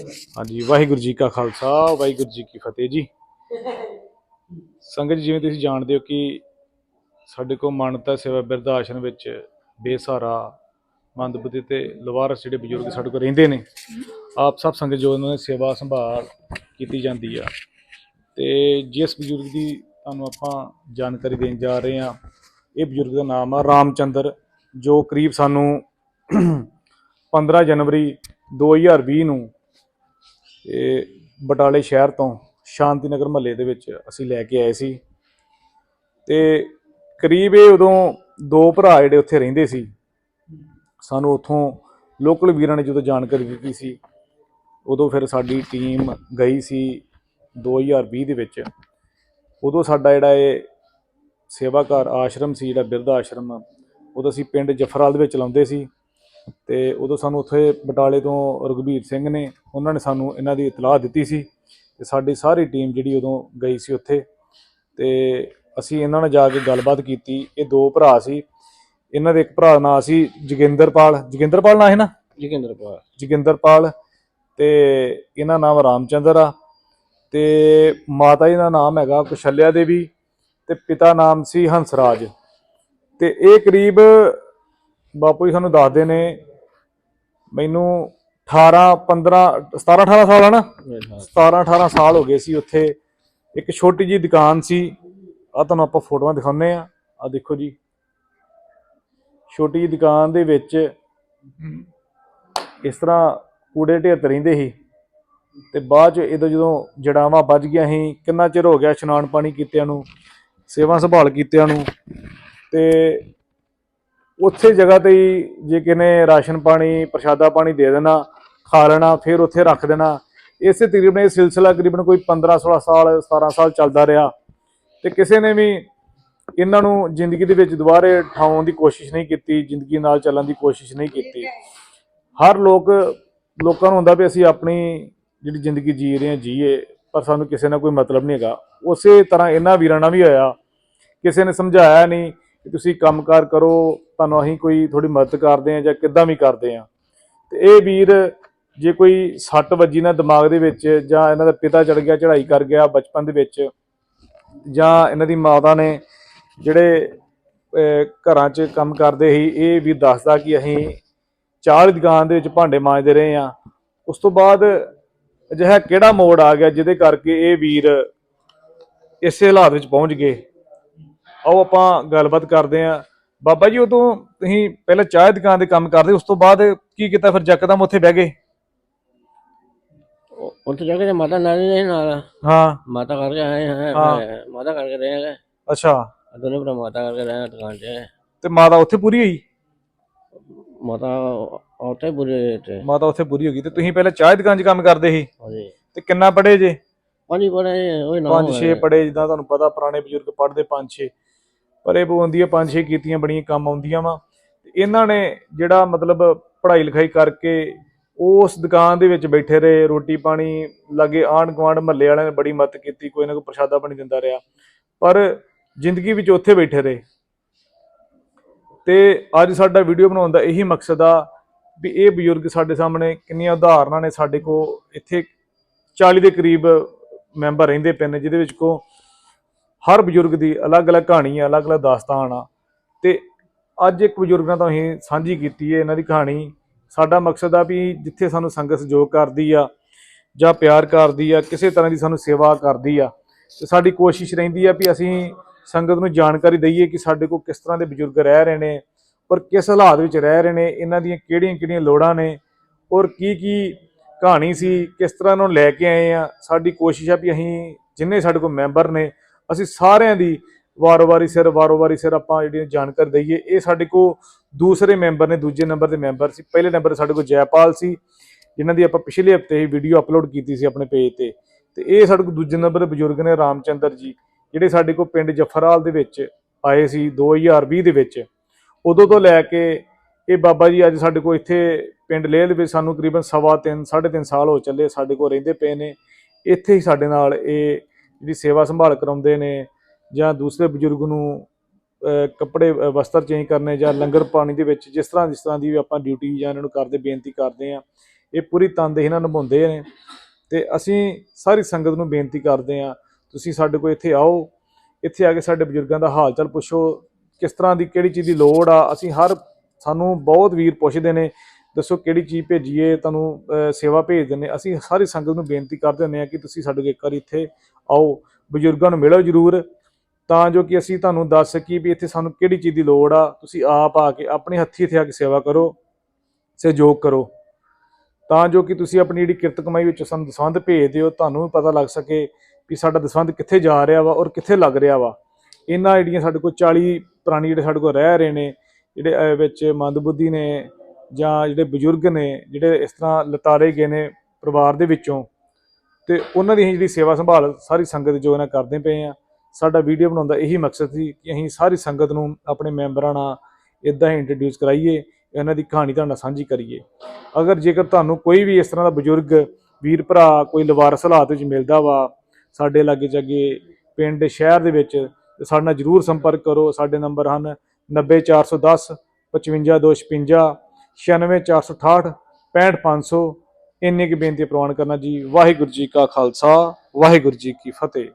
ਹਾਂਜੀ, ਵਾਹਿਗੁਰੂ ਜੀ ਕਾ ਖਾਲਸਾ, ਵਾਹਿਗੁਰੂ ਜੀ ਕੀ ਫਤਿਹ ਜੀ। ਸੰਗਤ ਜਿਵੇਂ ਤੁਸੀਂ ਜਾਣਦੇ ਹੋ ਕਿ ਸਾਡੇ ਕੋਲ ਮਾਨਤਾ ਸੇਵਾ ਬਿਰਧ ਆਸ਼ਰਮ ਵਿੱਚ ਬੇਸਹਾਰਾ, ਮੰਦਬੁੱਧੀ ਤੇ ਲਵਾਰਸ ਜਿਹੜੇ ਬਜ਼ੁਰਗ ਸਾਡੇ ਕੋਲ ਰਹਿੰਦੇ ਨੇ। ਆਪ ਸਭ ਸੰਗਤ ਜੋ ਉਹਨਾਂ ਦੀ ਸੇਵਾ ਸੰਭਾਲ ਕੀਤੀ ਜਾਂਦੀ ਆ। ਤੇ ਜਿਸ ਬਜ਼ੁਰਗ ਦੀ ਤੁਹਾਨੂੰ ਆਪਾਂ ਜਾਣਕਾਰੀ ਦੇਣ ਜਾ ਰਹੇ ਹਾਂ, ਇਹ ਬਜ਼ੁਰਗ ਦਾ ਨਾਮ ਆ ਰਾਮਚੰਦਰ, ਜੋ ਕਰੀਬ ਸਾਨੂੰ 15 ਜਨਵਰੀ 2020 ਨੂੰ ਇਹ ਬਟਾਲੇ ਸ਼ਹਿਰ ਤੋਂ ਸ਼ਾਂਤੀ ਨਗਰ ਮਹੱਲੇ ਦੇ ਵਿੱਚ ਅਸੀਂ ਲੈ ਕੇ ਆਏ ਸੀ। ਤੇ ਕਰੀਬ ਇਹ ਉਦੋਂ ਦੋ ਭਰਾ ਜਿਹੜੇ ਉੱਥੇ ਰਹਿੰਦੇ ਸੀ, ਸਾਨੂੰ ਉੱਥੋਂ ਲੋਕਲ ਵੀਰਾਂ ਨੇ ਜਦੋਂ ਜਾਣਕਾਰੀ ਦਿੱਤੀ ਸੀ, ਉਦੋਂ ਫਿਰ ਸਾਡੀ ਟੀਮ ਗਈ ਸੀ 2020 ਦੇ ਵਿੱਚ। ਉਦੋਂ ਸਾਡਾ ਜਿਹੜਾ ਇਹ ਸੇਵਾਕਾਰ ਆਸ਼ਰਮ ਸੀ, ਜਿਹੜਾ ਬਿਰਧ ਆਸ਼ਰਮ, ਉਦੋਂ ਅਸੀਂ ਪਿੰਡ ਜਫਰਾਲ ਦੇ ਵਿੱਚ ਚਲਾਉਂਦੇ ਸੀ। ਤੇ ਉਦੋਂ ਸਾਨੂੰ ਉੱਥੇ ਬਟਾਲੇ ਤੋਂ ਰਘਬੀਰ ਸਿੰਘ ਨੇ ਉਹਨਾਂ ਨੇ ਸਾਨੂੰ ਇਹਨਾਂ ਦੀ ਇਤਲਾਹ ਦਿੱਤੀ ਸੀ ਤੇ ਸਾਡੀ ਸਾਰੀ ਟੀਮ ਜਿਹੜੀ ਉਦੋਂ ਗਈ ਸੀ ਉੱਥੇ ਤੇ ਅਸੀਂ ਇਹਨਾਂ ਨਾਲ ਜਾ ਕੇ ਗੱਲਬਾਤ ਕੀਤੀ। ਇਹ ਦੋ ਭਰਾ ਸੀ। ਇਹਨਾਂ ਦੇ ਇੱਕ ਭਰਾ ਦਾ ਨਾਂ ਸੀ ਜੋਗਿੰਦਰਪਾਲ। ਜੋਗਿੰਦਰਪਾਲ ਨਾਂ ਹੈ ਨਾ? ਜੋਗਿੰਦਰਪਾਲ। ਜੋਗਿੰਦਰਪਾਲ ਤੇ ਇਹਨਾਂ ਨਾਮ ਰਾਮਚੰਦਰ ਆ ਤੇ ਮਾਤਾ ਜੀ ਦਾ ਨਾਮ ਹੈਗਾ ਕੁਸ਼ਲਿਆ ਦੇਵੀ ਤੇ ਪਿਤਾ ਨਾਮ ਸੀ ਹੰਸਰਾਜ। ਤੇ ਇਹ ਕਰੀਬ ਬਾਪੂ ਜੀ ਸਾਨੂੰ ਦੱਸਦੇ ਨੇ ਮੈਨੂੰ 18 15 17 18 ਸਾਲ ਆ ਨਾ? 17 18 ਸਾਲ ਹੋ ਗਏ ਸੀ ਉੱਥੇ। ਇੱਕ ਛੋਟੀ ਜੀ ਦੁਕਾਨ ਸੀ। ਆ ਤੁਹਾਨੂੰ ਆਪਾਂ ਫੋਟੋਆਂ ਦਿਖਾਉਂਦੇ ਆ ਆ ਦੇਖੋ ਜੀ। ਛੋਟੀ ਜੀ ਦੁਕਾਨ ਦੇ ਵਿੱਚ ਇਸ ਤਰ੍ਹਾਂ ਕੂੜੇ ਢੇਰ ਰਹਿੰਦੇ ਸੀ। ਤੇ ਬਾਅਦ ਚ ਇਹਦੋਂ ਜਦੋਂ ਜੜਾਵਾਂ ਵੱਜ ਗਿਆ ਸੀ ਕਿੰਨਾ ਚਿਰ ਹੋ ਗਿਆ ਇਸ਼ਨਾਨ ਪਾਣੀ ਕੀਤਿਆਂ ਨੂੰ ਸੇਵਾ ਸੰਭਾਲ ਕੀਤਿਆਂ ਨੂੰ। ਤੇ ਉੱਥੇ ਜਗ੍ਹਾ ਤੇ ਹੀ ਜੇ ਕਿਨੇ ਰਾਸ਼ਨ ਪਾਣੀ, ਪ੍ਰਸ਼ਾਦਾ ਪਾਣੀ ਦੇ ਦੇਣਾ, ਖਾ ਲੈਣਾ, ਫਿਰ ਉੱਥੇ ਰੱਖ ਦੇਣਾ। ਇਸੇ ਤਕਰੀਬਨ ਇਹ ਸਿਲਸਿਲਾ ਤਕਰੀਬਨ ਕੋਈ 15 16 ਸਾਲ 17 ਸਾਲ ਚੱਲਦਾ ਰਿਹਾ। ਤੇ ਕਿਸੇ ਨੇ ਵੀ ਇਹਨਾਂ ਨੂੰ ਜ਼ਿੰਦਗੀ ਦੇ ਵਿੱਚ ਦੁਬਾਰੇ ਠਾਉਣ ਦੀ ਕੋਸ਼ਿਸ਼ ਨਹੀਂ ਕੀਤੀ, ਜ਼ਿੰਦਗੀ ਨਾਲ ਚੱਲਣ ਦੀ ਕੋਸ਼ਿਸ਼ ਨਹੀਂ ਕੀਤੀ। ਹਰ ਲੋਕ, ਲੋਕਾਂ ਨੂੰ ਹੁੰਦਾ ਵੀ ਅਸੀਂ ਆਪਣੀ ਜਿਹੜੀ ਜ਼ਿੰਦਗੀ ਜੀ ਰਹੇ ਹਾਂ, ਜੀਏ, ਪਰ ਸਾਨੂੰ ਕਿਸੇ ਨਾਲ ਕੋਈ ਮਤਲਬ ਨਹੀਂ ਹੈਗਾ। ਉਸੇ ਤਰ੍ਹਾਂ ਇਹਨਾਂ ਵੀਰਾਂ ਨਾਲ ਵੀ ਹੋਇਆ। ਕਿਸੇ ਨੇ ਸਮਝਾਇਆ ਨਹੀਂ ਕਿ ਤੁਸੀਂ ਕੰਮਕਾਰ ਕਰੋ ਤੁਹਾਨੂੰ ਅਸੀਂ ਕੋਈ ਥੋੜੀ ਮਦਦ ਕਰਦੇ ਹਾਂ ਜਾਂ ਕਿੱਦਾਂ ਵੀ ਕਰਦੇ ਹਾਂ। ਤੇ ਇਹ ਵੀਰ ਜੇ ਕੋਈ ਸੱਟ ਵੱਜੀ ਨਾ ਦਿਮਾਗ ਦੇ ਵਿੱਚ ਜਾਂ ਇਹਨਾਂ ਦਾ ਪਿਤਾ ਚੜ ਗਿਆ, ਚੜ੍ਹਾਈ ਕਰ ਗਿਆ ਬਚਪਨ ਦੇ ਵਿੱਚ ਜਾਂ ਇਹਨਾਂ ਦੀ ਮਾਤਾ ਨੇ ਜਿਹੜੇ ਘਰਾਂ 'ਚ ਕੰਮ ਕਰਦੇ ਸੀ, ਇਹ ਵੀ ਦੱਸਦਾ ਕਿ ਅਸੀਂ ਚਾਹ ਦੀ ਦੁਕਾਨ ਦੇ ਵਿੱਚ ਭਾਂਡੇ ਮਾਂਜਦੇ ਰਹੇ ਆ ਉਸ ਤੋਂ ਬਾਅਦ ਅਜਿਹਾ ਕਿਹੜਾ ਮੋੜ ਆ ਗਿਆ ਜਿਹਦੇ ਕਰਕੇ ਇਹ ਵੀਰ ਇਸੇ ਹਾਲਾਤ ਵਿੱਚ ਪਹੁੰਚ ਗਏ। ਆਓ ਆਪਾਂ ਗੱਲਬਾਤ ਕਰਦੇ ਆ ਬਾਬਾ ਜੀ ਉਦੋਂ ਤੁਸੀਂ ਪਹਿਲਾਂ ਚਾਹ ਦੀ ਦੁਕਾਨ ਦੇ ਕੰਮ ਕਰਦੇ ਉਸ ਤੋਂ ਬਾਅਦ ਕੀ ਕੀਤਾ ਫਿਰ ਯਕਦਮ ਉੱਥੇ ਬਹਿ ਗਏ? ਉੱਥੇ ਜਾ ਕੇ ਤੇ ਮਾਤਾ ਨਾਲ ਨੇ ਨਾਲ। ਹਾਂ। ਮਾਤਾ ਕਰਕੇ ਆਏ ਹਾਂ। ਮਾਤਾ ਕਰਕੇ ਰਹੇ ਹੈਗੇ ਅੱਛਾ। ਦੋਨੇ ਭਰਾ ਮਾਤਾ ਕਰਕੇ ਰਹੇ ਹਾਂ ਦੁਕਾਨ 'ਚ ਤੇ ਮਾਤਾ ਉੱਥੇ ਪੂਰੀ ਹੋਈ? ਮਾਤਾ ਉੱਥੇ ਬੁਰੇ ਤੇ ਮਾਤਾ ਉੱਥੇ ਪੂਰੀ ਹੋ ਗਈ ਤੇ ਤੁਸੀਂ ਪਹਿਲਾਂ ਚਾਹ ਦੀ ਦੁਕਾਨ 'ਚ ਕੰਮ ਕਰਦੇ ਸੀ? ਹਾਂਜੀ। ਤੇ ਕਿੰਨਾ ਪੜ੍ਹੇ ਜੇ? ਹਾਂਜੀ ਬੜੇ ਉਹ ਨਾ ਪੰਜ ਛੇ ਪੜ੍ਹੇ ਜਿੱਦਾਂ ਤੁਹਾਨੂੰ ਪਤਾ ਪੁਰਾਣੇ ਬਜ਼ੁਰਗ ਪੜ੍ਹਦੇ ਪੰਜ ਛੇ। ਪਰ ਇਹ ਪਉਂਦੀਆਂ ਪੰਜ ਛੇ ਕੀਤੀਆਂ, ਬੜੀਆਂ ਕੰਮ ਆਉਂਦੀਆਂ ਵਾ। ਇਹਨਾਂ ਨੇ ਜਿਹੜਾ ਮਤਲਬ ਪੜ੍ਹਾਈ ਲਿਖਾਈ ਕਰਕੇ ਉਸ ਦੁਕਾਨ ਦੇ ਵਿੱਚ ਬੈਠੇ ਰਹੇ, ਰੋਟੀ ਪਾਣੀ ਲਾਗੇ ਆਂਢ ਗੁਆਂਢ ਮਹੱਲੇ ਵਾਲਿਆਂ ਨੇ ਬੜੀ ਮਦਦ ਕੀਤੀ, ਕੋਈ ਨਾ ਕੋਈ ਪ੍ਰਸ਼ਾਦਾ ਪਾਣੀ ਦਿੰਦਾ ਰਿਹਾ। ਪਰ ਜ਼ਿੰਦਗੀ ਵਿੱਚ ਉੱਥੇ ਬੈਠੇ ਰਹੇ। ਤੇ ਅੱਜ ਸਾਡਾ ਵੀਡੀਓ ਬਣਾਉਣ ਦਾ ਇਹੀ ਮਕਸਦ ਆ ਵੀ ਇਹ ਬਜ਼ੁਰਗ ਸਾਡੇ ਸਾਹਮਣੇ ਕਿੰਨੀਆਂ ਉਦਾਹਰਨਾਂ ਨੇ ਸਾਡੇ ਕੋ ਇੱਥੇ 40 ਦੇ ਕਰੀਬ ਮੈਂਬਰ ਰਹਿੰਦੇ ਪਏ ਨੇ, ਜਿਹਦੇ ਵਿੱਚ ਕੋ ਹਰ ਬਜ਼ੁਰਗ ਦੀ ਅਲੱਗ-ਅਲੱਗ ਕਹਾਣੀ ਆ, ਅਲੱਗ-ਅਲੱਗ ਦਾਸਤਾਨ ਆ। ਤੇ ਅੱਜ ਇੱਕ ਬਜ਼ੁਰਗ ਨਾਲ ਤਾਂ ਅਸੀਂ ਸਾਂਝੀ ਕੀਤੀ ਹੈ ਇਹਨਾਂ ਦੀ ਕਹਾਣੀ। ਸਾਡਾ ਮਕਸਦ ਆ ਵੀ ਜਿੱਥੇ ਸਾਨੂੰ ਸੰਗਤ ਸਹਿਯੋਗ ਕਰਦੀ ਆ ਜਾਂ ਪਿਆਰ ਕਰਦੀ ਆ, ਕਿਸੇ ਤਰ੍ਹਾਂ ਦੀ ਸਾਨੂੰ ਸੇਵਾ ਕਰਦੀ ਆ, ਤੇ ਸਾਡੀ ਕੋਸ਼ਿਸ਼ ਰਹਿੰਦੀ ਆ ਵੀ ਅਸੀਂ ਸੰਗਤ ਨੂੰ ਜਾਣਕਾਰੀ ਦਈਏ ਕਿ ਸਾਡੇ ਕੋਲ ਕਿਸ ਤਰ੍ਹਾਂ ਦੇ ਬਜ਼ੁਰਗ ਰਹਿ ਰਹੇ ਨੇ ਔਰ ਕਿਸ ਹਾਲਾਤ ਵਿੱਚ ਰਹਿ ਰਹੇ ਨੇ, ਇਹਨਾਂ ਦੀਆਂ ਕਿਹੜੀਆਂ-ਕਿਹੜੀਆਂ ਲੋੜਾਂ ਨੇ ਔਰ ਕੀ ਕੀ ਕਹਾਣੀ ਸੀ, ਕਿਸ ਤਰ੍ਹਾਂ ਨੂੰ ਲੈ ਕੇ ਆਏ ਆ। ਸਾਡੀ ਕੋਸ਼ਿਸ਼ ਆ ਵੀ ਅਸੀਂ ਜਿੰਨੇ ਸਾਡੇ ਕੋਲ ਮੈਂਬਰ ਨੇ ਅਸੀਂ ਸਾਰਿਆਂ ਦੀ ਵਾਰੋ-ਵਾਰੀ ਸਿਰ ਵਾਰੋ-ਵਾਰੀ ਸਿਰ ਆਪਾਂ ਜਿਹੜੀ ਜਾਣਕਾਰੀ ਦਈਏ, ਇਹ ਸਾਡੇ ਕੋਲ ਦੂਸਰੇ ਮੈਂਬਰ ਨੇ, ਦੂਜੇ ਨੰਬਰ ਦੇ ਮੈਂਬਰ ਸੀ। ਪਹਿਲੇ ਨੰਬਰ ਸਾਡੇ ਕੋਲ ਜੈਪਾਲ ਸੀ, ਜਿਨ੍ਹਾਂ ਦੀ ਆਪਾਂ ਪਿਛਲੇ ਹਫ਼ਤੇ ਹੀ ਵੀਡੀਓ ਅਪਲੋਡ ਕੀਤੀ ਸੀ ਆਪਣੇ ਪੇਜ ਤੇ। ਤੇ ਇਹ ਸਾਡੇ ਕੋਲ ਦੂਜੇ ਨੰਬਰ ਦੇ ਬਜ਼ੁਰਗ ਨੇ, ਰਾਮਚੰਦਰ ਜੀ, ਜਿਹੜੇ ਸਾਡੇ ਕੋਲ ਪਿੰਡ ਜਫਰਾਲ ਦੇ ਵਿੱਚ ਆਏ ਸੀ 2020 ਦੇ ਵਿੱਚ। ਉਦੋਂ ਤੋਂ ਲੈ ਕੇ ਇਹ ਬਾਬਾ ਜੀ ਅੱਜ ਸਾਡੇ ਕੋਲ ਇੱਥੇ ਪਿੰਡ ਲੇਹ ਦੇ ਵਿੱਚ ਸਾਨੂੰ ਕਰੀਬਨ ਸਵਾ ਤਿੰਨ, ਸਾਢੇ ਤਿੰਨ ਸਾਲ ਹੋ ਚੱਲੇ ਸਾਡੇ ਕੋਲ ਰਹਿੰਦੇ ਪਏ ਨੇ। ਇੱਥੇ ਹੀ ਸਾਡੇ ਨਾਲ ਇਹ ਜਿਹੜੀ ਸੇਵਾ ਸੰਭਾਲ ਕਰਾਉਂਦੇ ਨੇ ਜਾਂ ਦੂਸਰੇ ਬਜ਼ੁਰਗ ਨੂੰ ਕੱਪੜੇ ਵਸਤਰ ਚੇਂਜ ਕਰਨੇ ਜਾਂ ਲੰਗਰ ਪਾਣੀ ਦੇ ਵਿੱਚ ਜਿਸ ਤਰ੍ਹਾਂ ਜਿਸ ਤਰ੍ਹਾਂ ਦੀ ਵੀ ਆਪਾਂ ਡਿਊਟੀ ਜਾਂ ਇਹਨਾਂ ਨੂੰ ਕਰਦੇ, ਬੇਨਤੀ ਕਰਦੇ ਆ ਇਹ ਪੂਰੀ ਤਨਦੇਹੀ ਨਾਲ ਨਿਭਾਉਂਦੇ ਨੇ ਤੇ ਅਸੀਂ ਸਾਰੀ ਸੰਗਤ ਨੂੰ ਬੇਨਤੀ ਕਰਦੇ ਹਾਂ, ਤੁਸੀਂ ਸਾਡੇ ਕੋਲ ਇੱਥੇ ਆਓ, ਇੱਥੇ ਆ ਕੇ ਸਾਡੇ ਬਜ਼ੁਰਗਾਂ ਦਾ ਹਾਲ ਚਾਲ ਪੁੱਛੋ, ਕਿਸ ਤਰ੍ਹਾਂ ਦੀ, ਕਿਹੜੀ ਚੀਜ਼ ਦੀ ਲੋੜ ਆ, ਅਸੀਂ ਹਰ ਸਾਨੂੰ ਬਹੁਤ ਵੀਰ ਪੁੱਛਦੇ ਨੇ, ਦੱਸੋ ਕਿਹੜੀ ਚੀਜ਼ ਭੇਜੀਏ, ਤੁਹਾਨੂੰ ਸੇਵਾ ਭੇਜ ਦਿੰਦੇ ਅਸੀਂ ਸਾਰੀ ਸੰਗਤ ਨੂੰ ਬੇਨਤੀ ਕਰਦੇ ਹੁੰਦੇ ਹਾਂ ਕਿ ਤੁਸੀਂ ਸਾਡੇ ਕੋਲ ਇੱਕ ਵਾਰੀ ਇੱਥੇ ਆਓ ਬਜ਼ੁਰਗਾਂ ਨੂੰ ਮਿਲੋ ਜਰੂਰ। ਤਾਂ ਜੋ ਕਿ ਅਸੀਂ ਤੁਹਾਨੂੰ ਦੱਸ ਸਕੀਏ ਵੀ ਇੱਥੇ ਸਾਨੂੰ ਕਿਹੜੀ ਚੀਜ਼ ਦੀ ਲੋੜ ਆ। ਤੁਸੀਂ ਆਪ ਆ ਕੇ ਆਪਣੇ ਹੱਥੀਂ ਇੱਥੇ ਆ ਕੇ ਸੇਵਾ ਕਰੋ ਸਹਿਯੋਗ ਕਰੋ। ਤਾਂ ਜੋ ਕਿ ਤੁਸੀਂ ਆਪਣੀ ਜਿਹੜੀ ਕਿਰਤ ਕਮਾਈ ਵਿੱਚ ਸਾਨੂੰ ਦਸਵੰਧ ਭੇਜ ਦਿਓ ਤੁਹਾਨੂੰ ਵੀ ਪਤਾ ਲੱਗ ਸਕੇ ਵੀ ਸਾਡਾ ਦਸਵੰਧ ਕਿੱਥੇ ਜਾ ਰਿਹਾ ਵਾ ਔਰ ਕਿੱਥੇ ਲੱਗ ਰਿਹਾ ਵਾ। ਇਹਨਾਂ ਜਿਹੜੀਆਂ ਸਾਡੇ ਕੋਲ 40 ਪੁਰਾਣੀ ਜਿਹੜੇ ਸਾਡੇ ਕੋਲ ਰਹਿ ਰਹੇ ਨੇ ਜਿਹੜੇ ਅਹ, ਵਿੱਚ ਮੰਦਬੁੱਧੀ ਨੇ ਜਾਂ ਜਿਹੜੇ ਬਜ਼ੁਰਗ ਨੇ ਜਿਹੜੇ ਇਸ ਤਰ੍ਹਾਂ ਲਤਾਰੇ ਗਏ ਨੇ ਪਰਿਵਾਰ ਦੇ ਵਿੱਚੋਂ ਤੇ ਉਹਨਾਂ ਦੀ ਅਸੀਂ ਜਿਹੜੀ ਸੇਵਾ ਸੰਭਾਲ ਸਾਰੀ ਸੰਗਤ ਜੋ ਇਹਨਾਂ ਕਰਦੇ ਪਏ ਆ, ਸਾਡਾ ਵੀਡੀਓ ਬਣਾਉਣ ਦਾ ਇਹੀ ਮਕਸਦ ਸੀ ਕਿ ਅਸੀਂ ਸਾਰੀ ਸੰਗਤ ਨੂੰ ਆਪਣੇ ਮੈਂਬਰਾਂ ਨਾਲ ਇਦਾਂ ਹੀ ਇੰਟਰੋਡਿਊਸ ਕਰਾਈਏ, ਇਹਨਾਂ ਦੀ ਕਹਾਣੀ ਤੁਹਾਡੇ ਨਾਲ ਸਾਂਝੀ ਕਰੀਏ। ਅਗਰ ਜੇਕਰ ਤੁਹਾਨੂੰ ਕੋਈ ਵੀ ਇਸ ਤਰ੍ਹਾਂ ਦਾ ਬਜ਼ੁਰਗ ਵੀਰ ਭਰਾ, ਕੋਈ ਲਵਾਰਸ ਹਾਲਾਤ ਵਿੱਚ ਮਿਲਦਾ ਵਾ, ਸਾਡੇ ਲਾਗੇ ਜਾਗੇ ਪਿੰਡ, ਸ਼ਹਿਰ ਦੇ ਵਿੱਚ ਸਾਡੇ ਨਾਲ ਜਰੂਰ ਸੰਪਰਕ ਕਰੋ। ਸਾਡੇ ਨੰਬਰ ਹਨ 90410 55256 96468 65500 ਇੰਨੇ ਕੀ ਬੇਨਤੀ ਪ੍ਰਵਾਨ ਕਰਨਾ ਜੀ ਵਾਹਿਗੁਰੂ ਜੀ ਕਾ ਖਾਲਸਾ ਵਾਹਿਗੁਰੂ ਜੀ ਕੀ ਫਤਿਹ।